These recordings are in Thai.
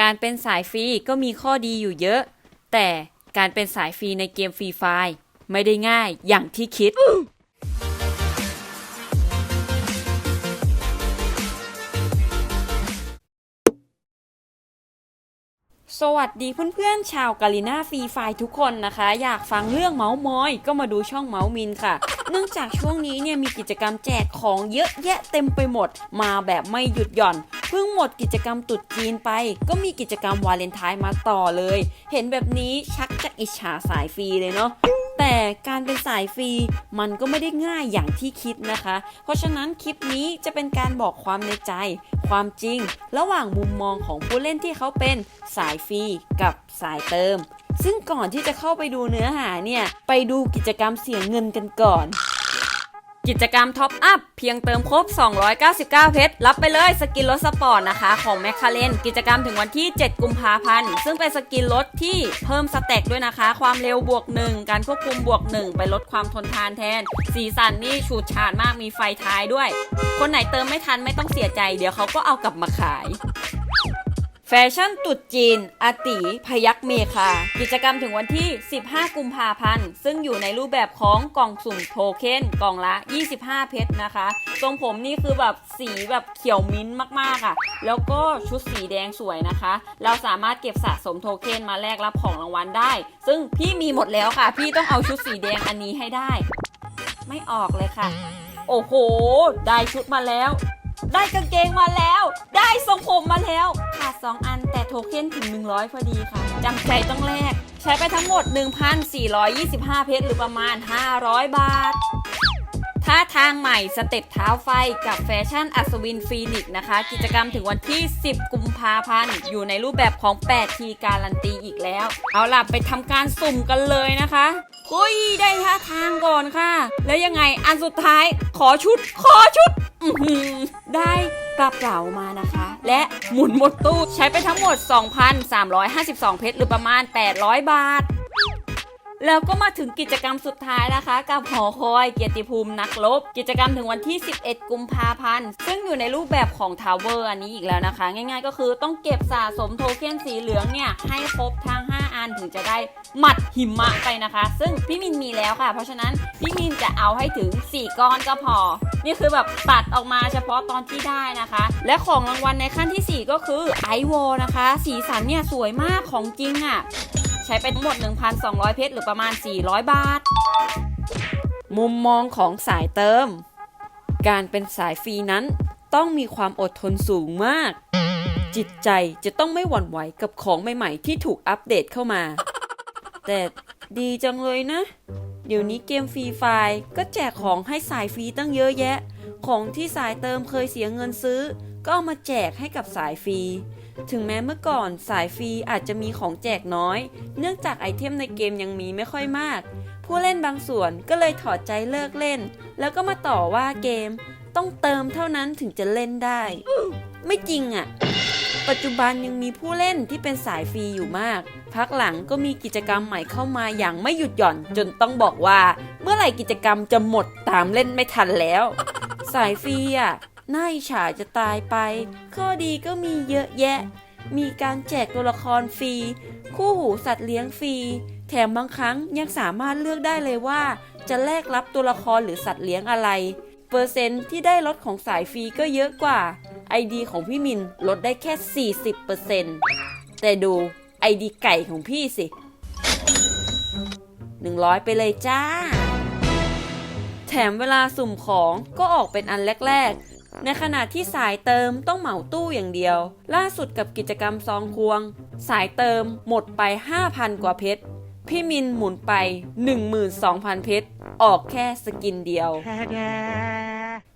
การเป็นสายฟรีก็มีข้อดีอยู่เยอะ แต่การเป็นสายฟรีในเกมฟรีไฟล์ไม่ได้ง่ายอย่างที่คิด สวัสดีเพื่อนๆชาวกาลิน่าฟรีไฟทุกคนนะคะ อยากฟังเรื่องเมาส์มอย ก็มาดูช่องเมาส์มินค่ะ เนื่องจากช่วงนี้เนี่ยมีกิจกรรมแจกของเยอะแยะเต็มไปหมด มาแบบไม่หยุดหย่อนเพิ่งหมดกิจกรรมตรุดจีนไป ก็มีกิจกรรมวาเลนไทน์มาต่อเลย เห็นแบบนี้ชักจะอิจฉาสายฟรีเลยเนาะ แต่การเป็นสายฟรีมันก็ไม่ได้ง่ายอย่างที่คิดนะคะ เพราะฉะนั้นคลิปนี้จะเป็นการบอกความในใจ ความจริง ระหว่างมุมมองของผู้เล่นที่เขาเป็นสายฟรีกับสายเติม ซึ่งก่อนที่จะเข้าไปดูเนื้อหาเนี่ย ไปดูกิจกรรมเสียงเงินกันก่อน กิจกรรมท็อปอัพเพียงเติมครบ 299 เพชร รับไปเลยสกินรถสปอร์ตนะคะ ของแมคคาเรนกิจกรรมถึงวันที่ 7 กุมภาพันธ์ ซึ่งเป็นสกินรถที่เพิ่มสเต็กด้วยนะคะ ความเร็วบวก 1 การควบคุมบวก 1 ไปลดความทนทานแทน สีสันนี่ฉูดฉาดมากมีไฟท้ายด้วย คนไหนเติมไม่ทันไม่ต้องเสียใจ เดี๋ยวเขาก็เอากลับมาขาย แฟชั่นตุดจีน อาติพยักเมคา กิจกรรมถึงวันที่ 15 กุมภาพันธ์ ซึ่งอยู่ในรูปแบบของกล่องสุ่มโทเค็นกล่องละ 25 เพชรนะคะ ทรงผมนี่คือแบบสีแบบเขียวมิ้นท์มากๆอะ่ะ แล้วก็ชุดสีแดงสวยนะคะ เราสามารถเก็บสะสมโทเค็นมาแลกรับของรางวัลได้ ซึ่งพี่มีหมดแล้วค่ะ พี่ต้องเอาชุดสีแดงอันนี้ให้ได้ ไม่ออกเลยค่ะ โอ้โห ได้ชุดมาแล้ว ได้กางเกงมาแล้ว ได้ทรงผมมาแล้วขาด2อันแต่โทเค็นถึง 100 พอดีค่ะจำใจต้องแลกใช้ไปทั้งหมด 1,425 เพชรหรือประมาณ 500 บาท ท่าทางใหม่สเต็ปเท้าไฟกับแฟชั่นอัศวินฟีนิกซ์นะคะ กิจกรรมถึงวันที่ 10 กุมภาพันธ์ อยู่ในรูปแบบของ 8 ทีการันตีอีกแล้ว เอาล่ะไปทำการสุ่มกันเลยนะคะคุยได้ท่าทางก่อนค่ะ แล้วยังไงอันสุดท้ายขอชุด ขอชุดได้กระเป๋ามานะคะ และหมุนหมดตู้ใช้ไปทั้งหมด 2,352 เพชรหรือประมาณ 800 บาท แล้วก็มาถึงกิจกรรมสุดท้ายนะคะ กับหอคอยเกียรติภูมินักรบกิจกรรมถึงวันที่ 11 กุมภาพันธ์ ซึ่งอยู่ในรูปแบบของทาวเวอร์อันนี้อีกแล้วนะคะ ง่ายๆ ก็คือต้องเก็บสะสมโทเค็นสีเหลืองเนี่ย ให้ครบทั้ง 5 อันถึงจะได้หมัดหิมะไปนะคะ ซึ่งพี่มินมีแล้วค่ะ เพราะฉะนั้นพี่มินจะเอาให้ถึง 4 ก้อนก็พอ นี่คือแบบตัดออกมาเฉพาะตอนที่ได้นะคะ และของรางวัลในขั้นทีสี่4 ก็คือไอวอลนะคะ สีสันเนี่ยสวยมากของจริงอะ่ะ ใช้ไปทั้งหมด 1,200 เพชรหรือประมาณ 400 บาท มุมมองของสายเติม การเป็นสายฟรีนั้นต้องมีความอดทนสูงมาก จิตใจจะต้องไม่หวั่นไหวกับของใหม่ๆ ที่ถูกอัปเดตเข้ามา แต่ดีจังเลยนะ เดี๋ยวนี้เกมฟรีไฟล์ก็แจกของให้สายฟรีตั้งเยอะแยะ ของที่สายเติมเคยเสียเงินซื้อ ก็เอามาแจกให้กับสายฟรี ถึงแม้เมื่อก่อนสายฟรีอาจจะมีของแจกน้อย เนื่องจากไอเทมในเกมยังมีไม่ค่อยมาก ผู้เล่นบางส่วนก็เลยถอดใจเลิกเล่น แล้วก็มาต่อว่าเกม ต้องเติมเท่านั้นถึงจะเล่นได้ ไม่จริงอะ่ะ ปัจจุบันยังมีผู้เล่นที่เป็นสายฟรีอยู่มาก พักหลังก็มีกิจกรรมใหม่เข้ามาอย่างไม่หยุดหย่อน จนต้องบอกว่า เมื่อไหร่กิจกรรมจะหมดตามเล่นไม่ทันแล้ว สายฟรีอะ น่าอิจฉาจะตายไป ข้อดีก็มีเยอะแยะ มีการแจกตัวละครฟรี คู่หูสัตว์เลี้ยงฟรี แถมบางครั้งยังสามารถเลือกได้เลยว่า จะแลกรับตัวละครหรือสัตว์เลี้ยงอะไร เปอร์เซ็นต์ที่ได้ลดของสายฟรีก็เยอะกว่าไอดีของพี่มินลดได้แค่ 40%แต่ดูไอดีไก่ของพี่สิ 100 ไปเลยจ้า แถมเวลาสุ่มของก็ออกเป็นอันแรกๆ ในขณะที่สายเติมต้องเหมาตู้อย่างเดียว ล่าสุดกับกิจกรรมซองควง สายเติมหมดไป 5,000 กว่าเพชร พี่มินหมุนไป 12,000 เพชร ออกแค่สกินเดียว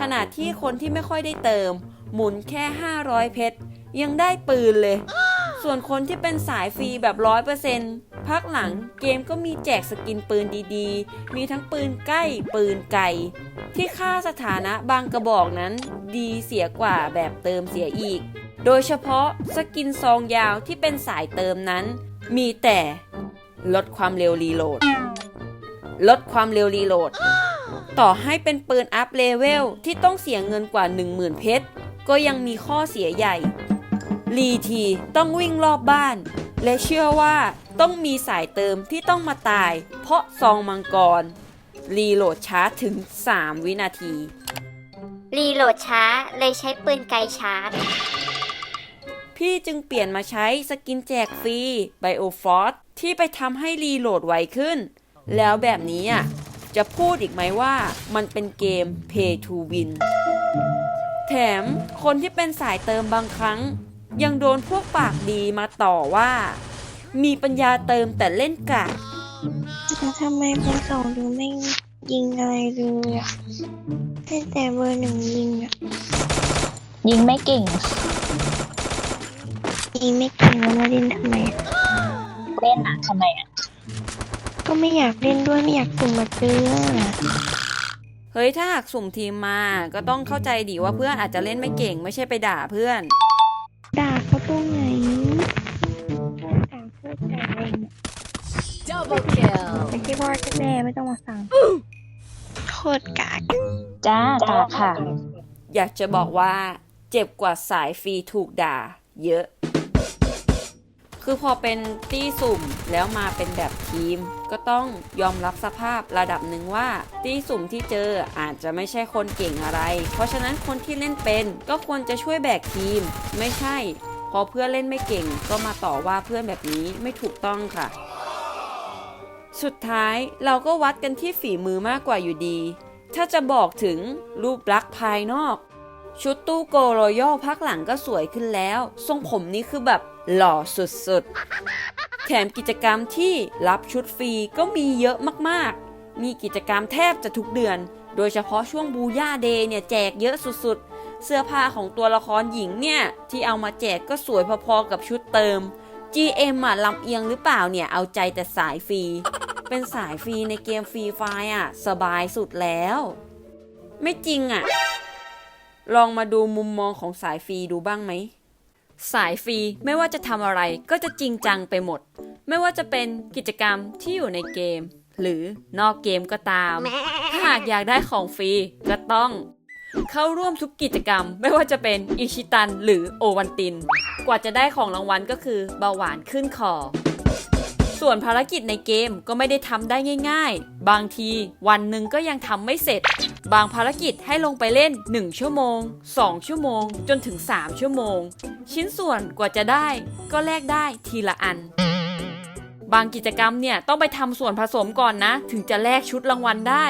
ขณะที่คนที่ไม่ค่อยได้เติม หมุนแค่ 500 เพชร ยังได้ปืนเลย ส่วนคนที่เป็นสายฟรีแบบร้อยเปอร์เซ็นต์พักหลังเกมก็มีแจกสกินปืนดีๆ มีทั้งปืนใกล้ปืนไกล ที่ค่าสถานะบางกระบอกนั้นดีเสียกว่าแบบเติมเสียอีก โดยเฉพาะสกินซองยาวที่เป็นสายเติมนั้น มีแต่ลดความเร็วรีโหลด ลดความเร็วรีโหลด ต่อให้เป็นปืนอัพเลเวลที่ต้องเสียเงินกว่า 10,000 เพชร ก็ยังมีข้อเสียใหญ่ ลีทีต้องวิ่งรอบบ้าน และเชื่อว่าต้องมีสายเติมที่ต้องมาตาย เพราะซองมังกร รีโหลดช้าถึง 3 วินาที รีโหลดช้าเลยใช้ปืนไกลชาร์จ พี่จึงเปลี่ยนมาใช้สกินแจกฟรีไบโอฟอสที่ไปทำให้รีโหลดไวขึ้น แล้วแบบนี้อะจะพูดอีกไหมว่ามันเป็นเกม Pay to Win แถมคนที่เป็นสายเติมบางครั้ง ยังโดนพวกปากดีมาต่อว่า มีปัญญาเติมแต่เล่นกากแล้วทำไมเบอร์สองถึงไม่ยิงอะไรเลยอะให้แต่เบอร์หนึ่งยิงอะยิงไม่เก่ง ยิงไม่เก่งแล้วมาเล่นทำไมอะเล่นอะทำไมอะก็ไม่อยากเล่นด้วยไม่อยากสุ่มมาเจออะเฮ้ยถ้าหากสุ่มทีมมาก็ต้องเข้าใจดีว่าเพื่อนอาจจะเล่นไม่เก่งไม่ใช่ไปด่าเพื่อนด่าเขา ตรงไหนด่าพูดด่าอะไรเนี่ย Double kill. ไม่ใช่พ่อใช่แม่ไม่ต้องมาสั่งโคตรกากจ้ากาค่ะ อยากจะบอกว่าเจ็บกว่าสายฟรีถูกด่า เยอะ คือพอเป็นตี้สุ่มแล้วมาเป็นแบบทีม ก็ต้องยอมรับสภาพระดับหนึ่งว่า ตี้สุ่มที่เจออาจจะไม่ใช่คนเก่งอะไร เพราะฉะนั้นคนที่เล่นเป็นก็ควรจะช่วยแบกทีม ไม่ใช่พ อเพื่อนเล่นไม่เก่งก็มาต่อว่าเพื่อนแบบนี้ไม่ถูกต้องค่ะ สุดท้ายเราก็วัดกันที่ฝีมือมากกว่าอยู่ดี ถ้าจะบอกถึงรูปลักษณ์ภายนอก ชุดตู้โกโรย่อพักหลังก็สวยขึ้นแล้ว ทรงผมนี้คือแบบหล่อสุดๆ แถมกิจกรรมที่รับชุดฟรีก็มีเยอะมากๆ มีกิจกรรมแทบจะทุกเดือน โดยเฉพาะช่วงบูย่าเดย์เนี่ยแจกเยอะสุดๆ เสื้อผ้าของตัวละครหญิงเนี่ย ที่เอามาแจกก็สวยพอๆกับชุดเติม GM อะลำเอียงหรือเปล่าเนี่ยเอาใจแต่สายฟรี เป็นสายฟรีในเกมฟรีไฟล์อะ สบายสุดแล้ว ไม่จริงอะ ลองมาดูมุมมองของสายฟรีดูบ้างไหม สายฟรีไม่ว่าจะทำอะไรก็จะจริงจังไปหมด ไม่ว่าจะเป็นกิจกรรมที่อยู่ในเกม หรือนอกเกมก็ตาม ถ้าหากอยากได้ของฟรีก็ต้อง เข้าร่วมทุกกิจกรรม ไม่ว่าจะเป็นอิชิตันหรือโอวันติน กว่าจะได้ของรางวัลก็คือเบาหวานขึ้นคอ ส่วนภารกิจในเกมก็ไม่ได้ทำได้ง่าย ๆ บางทีวันหนึ่งก็ยังทำไม่เสร็จ บางภารกิจให้ลงไปเล่น 1 ชั่วโมง 2 ชั่วโมง จนถึง 3 ชั่วโมง ชิ้นส่วนกว่าจะได้ ก็แลกได้ทีละอันบางกิจกรรมเนี่ยต้องไปทำส่วนผสมก่อนนะ ถึงจะแลกชุดรางวัลได้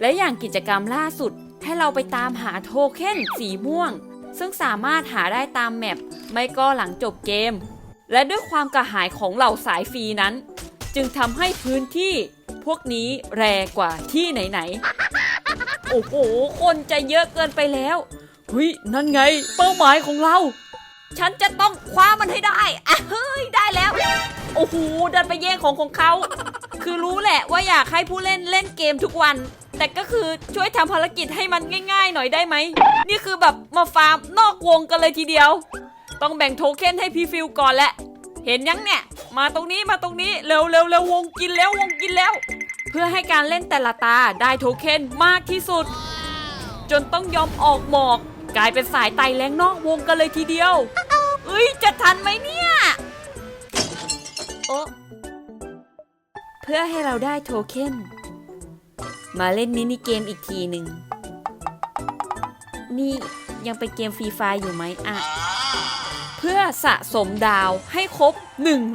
และอย่างกิจกรรมล่าสุด ให้เราไปตามหาโทเค็นสีม่วง ซึ่งสามารถหาได้ตามแมปไม่ก็หลังจบเกม และด้วยความกระหายของเหล่าสายฟรีนั้น จึงทำให้พื้นที่พวกนี้แรกว่าที่ไหนๆ โอ้โห คนจะเยอะเกินไปแล้วเฮ้ยนั่นไง เป้าหมายของเรา ฉันจะต้องคว้ามันให้ได้อะเฮ้ย ได้แล้ว โอ้โห ดันไปแย่งของของเขา คือรู้แหละว่าอยากให้ผู้เล่นเล่นเกมทุกวัน แต่ก็คือช่วยทำภารกิจให้มันง่าย ๆ หน่อยได้ไหม นี่คือแบบมาฟาร์มนอกวงกันเลยทีเดียว ต้องแบ่งโทเค็นให้พี่ฟิลก่อนแหละ เห็นยังเนี่ย มาตรงนี้มาตรงนี้เร็วเร็วเร็ววงกินแล้ววงกินแล้ว เพื่อให้การเล่นแต่ละตาได้โทเค็นมากที่สุด จนต้องยอมออกหมอก กลายเป็นสายไต่แรงนอกวงกันเลยทีเดียวเอ้ยจะทันไหมเนี่ยโอเพื่อให้เราได้โทเค็น มาเล่นมินิเกมอีกทีหนึ่ง นี่ยังเป็นเกมฟรีไฟอยู่ไหมอะ เพื่อสะสมดาวให้ครบ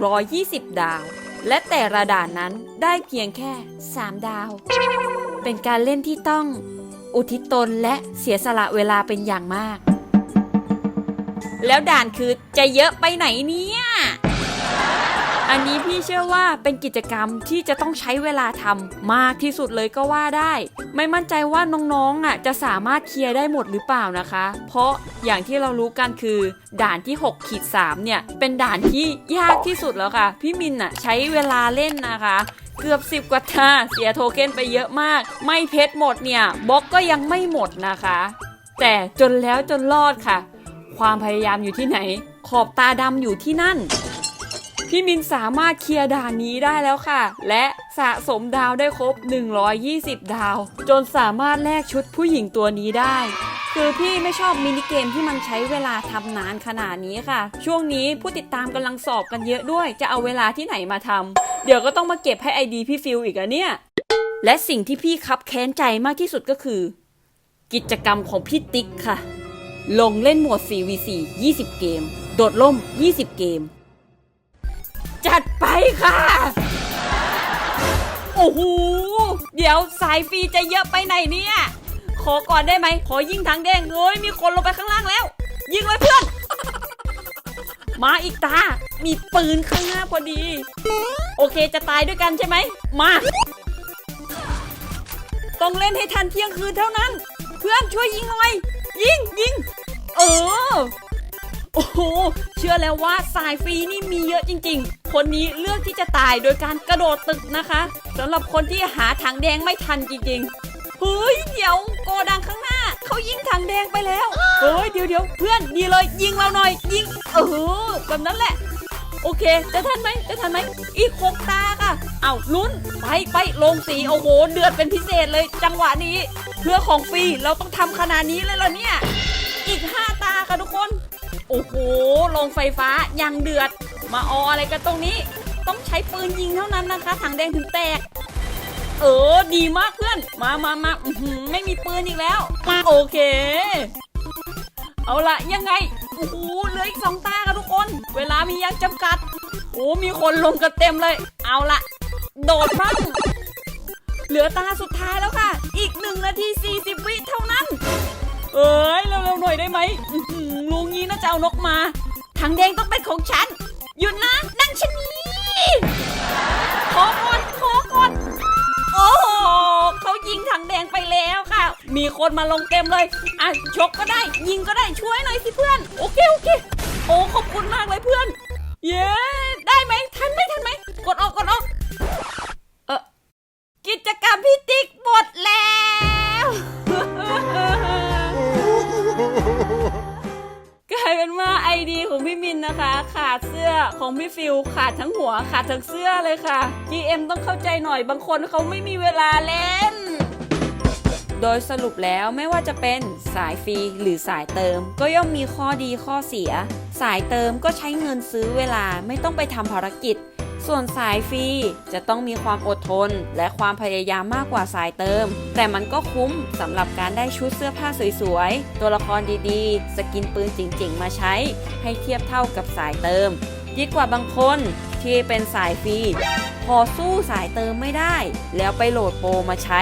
120 ดาว และแต่ละด่านนั้นได้เพียงแค่ 3 ดาว เป็นการเล่นที่ต้องอุทิศตนและเสียสละเวลาเป็นอย่างมาก แล้วด่านคือจะเยอะไปไหนเนี่ย อันนี้พี่เชื่อว่าเป็นกิจกรรมที่จะต้องใช้เวลาทำมากที่สุดเลยก็ว่าได้ ไม่มั่นใจว่าน้องๆอะจะสามารถเคลียร์ได้หมดหรือเปล่านะคะ เพราะอย่างที่เรารู้กันคือ ด่านที่6ขีด3เนี่ย เป็นด่านที่ยากที่สุดแล้วค่ะ พี่มินอะใช้เวลาเล่นนะคะเกือบ 10 กว่าตาเสียโทเค็นไปเยอะมาก ไม่เพชรหมดเนี่ยบล็อกก็ยังไม่หมดนะคะ แต่จนแล้วจนรอดค่ะ ความพยายามอยู่ที่ไหน ขอบตาดำอยู่ที่นั่น พี่มินสามารถเคลียร์ด่านนี้ได้แล้วค่ะ และสะสมดาวได้ครบ 120 ดาว จนสามารถแลกชุดผู้หญิงตัวนี้ได้คือพี่ไม่ชอบมินิเกมที่มันใช้เวลาทำนานขนาดนี้ค่ะ ช่วงนี้ผู้ติดตามกำลังสอบกันเยอะด้วย จะเอาเวลาที่ไหนมาทำเดี๋ยวก็ต้องมาเก็บให้ไอดีพี่ฟิลอีกอะเนี่ย และสิ่งที่พี่คับแค้นใจมากที่สุดก็คือ กิจกรรมของพี่ติ๊กค่ะ ลงเล่นโหมด 4v4 20 เกม โดดล่ม 20 เกม จัดไปค่ะ โอ้โห เดี๋ยวสายฟรีจะเยอะไปไหนเนี่ย ขอก่อนได้ไหม ขอยิงทางแดงเอ้ย มีคนลงไปข้างล่างแล้ว ยิงเลยเพื่อน มาอีกตา มีปืนข้างหน้าพอดี โอเคจะตายด้วยกันใช่ไหม มา ต้องเล่นให้ทันเที่ยงคืนเท่านั้น เพื่อนช่วยยิงหน่อย ยิงยิง เออโอ้โห เชื่อแล้วว่าสายฟรีนี่มีเยอะจริงๆ คนนี้เลือกที่จะตายโดยการกระโดดตึกนะคะสำหรับคนที่หาถังแดงไม่ทันจริงๆเฮ้ยเดี๋ยวโกดังข้างหน้าเขายิงถังแดงไปแล้วเฮ้ยเดี๋ยวเดี๋ยวเพื่อนดีเลยยิงเราหน่อย ยิงเออแบบนั้นแหละโอเค จะทันไหมจะทันไหม อีกหกตาค่ะ เอาลุ้น ไปไปลงสี โอ้โห เดือดเป็นพิเศษเลย จังหวะนี้ เพื่อของฟรี เราต้องทำขนาดนี้เลยเหรอเนี่ย อีกห้าตาค่ะทุกคน โอ้โห ลงไฟฟ้ายังเดือด มาอออะไรกันตรงนี้ ต้องใช้ปืนยิงเท่านั้นนะคะถังแดงถึงแตก เออดีมากเพื่อน มามามาไม่มีปืนอีกแล้ว โอเค เอาละยังไงโอ้โหเหลืออีกสองตาค่ะทุกคน เวลามียังจำกัดโอ้มีคนลงกันเต็มเลย เอาละโดดบ้างเหลือตาสุดท้ายแล้วค่ะ อีกหนึ่งนาทีสี่สิบวิเท่านั้น เอ้ยเร็วๆหน่อยได้ไหมลุงนี้น่าจะเอานกมาถังแดงต้องเป็นของฉัน หยุดนะนั่งชะนีขอก่อนขอก่อนโอ้โหเขายิงถังแดงไปแล้วค่ะ มีคนมาลงเต็มเลยอะชกก็ได้ ยิงก็ได้ช่วยหน่อยสิเพื่อน โอเคโอเค โอ้ขอบคุณมากเลยเพื่อน เย้ได้ไหมทันไหมทันไหมกดออกกดออกเออกิจกรรมพี่ติ๊กหมดแล้ว นะคะ ขาดเสื้อของพี่ฟิวขาดทั้งหัวขาดทั้งเสื้อเลยค่ะ GM ต้องเข้าใจหน่อยบางคนเขาไม่มีเวลาเล่น โดยสรุปแล้วไม่ว่าจะเป็นสายฟรีหรือสายเติม ก็ย่อมมีข้อดีข้อเสีย สายเติมก็ใช้เงินซื้อเวลาไม่ต้องไปทำภารกิจ ส่วนสายฟรีจะต้องมีความอดทน และความพยายามมากกว่าสายเติม แต่มันก็คุ้มสำหรับการได้ชุดเสื้อผ้าสวยๆ ตัวละครดีๆ สกินปืนจริงๆ มาใช้ ให้เทียบเท่ากับสายเติมดีกว่าบางคนที่เป็นสายฟรีพอสู้สายเติมไม่ได้ แล้วไปโหลดโปรมาใช้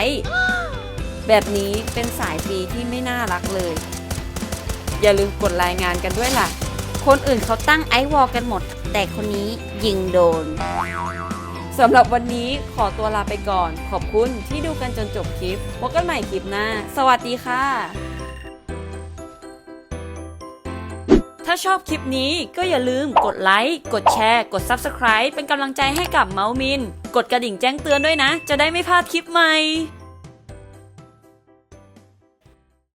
แบบนี้เป็นสายฟรีที่ไม่น่ารักเลย อย่าลืมกดรายงานกันด้วยล่ะ คนอื่นเขาตั้งไอวอลกันหมด แต่คนนี้ยิงโดนสำหรับวันนี้ขอตัวลาไปก่อน ขอบคุณที่ดูกันจนจบคลิปพบกันใหม่คลิปหน้า สวัสดีค่ะ ถ้าชอบคลิปนี้ก็อย่าลืมกดไลค์ กดแชร์ กด Subscribe เป็นกำลังใจให้กับเมาส์มิน กดกระดิ่งแจ้งเตือนด้วยนะ จะได้ไม่พลาดคลิปใหม่